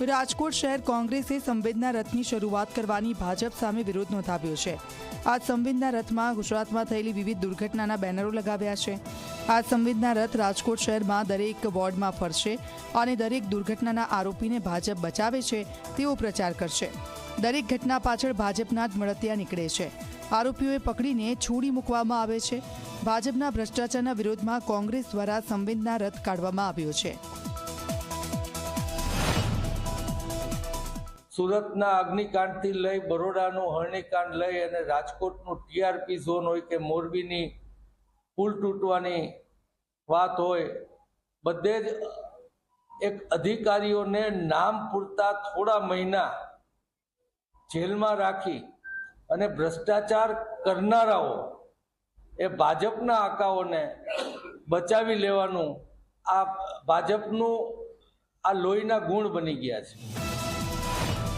રાજકોટ શહેર કોંગ્રેસે સંવેદના રથની શરૂઆત કરવાની ભાજપ સામે વિરોધ નોંધાવ્યો છે. આ સંવેદના રથમાં ગુજરાતમાં થયેલી વિવિધ દુર્ઘટનાના બેનરો લગાવ્યા છે. આ સંવેદના રથ રાજકોટ શહેરમાં દરેક વોર્ડમાં ફરશે અને દરેક દુર્ઘટનાના આરોપીને ભાજપ બચાવે છે તેવો પ્રચાર કરશે. દરેક ઘટના પાછળ ભાજપના જ મળતિયા નીકળે છે. આરોપીઓએ પકડીને છોડી મૂકવામાં આવે છે. ભાજપના ભ્રષ્ટાચારના વિરોધમાં કોંગ્રેસ દ્વારા સંવેદના રથ કાઢવામાં આવ્યો છે. સુરતના અગ્નિકાંડથી લઈ બરોડાનું હરણીકાંડ લઈ અને રાજકોટનું ટીઆરપી ઝોન હોય કે મોરબીની પુલ તૂટવાની વાત હોય, બધે જ એક અધિકારીઓને નામ પૂરતા થોડા મહિના જેલમાં રાખી અને ભ્રષ્ટાચાર કરનારાઓ એ ભાજપના આકાઓને બચાવી લેવાનું આ ભાજપનું આ લોહીના ગુણ બની ગયા છે.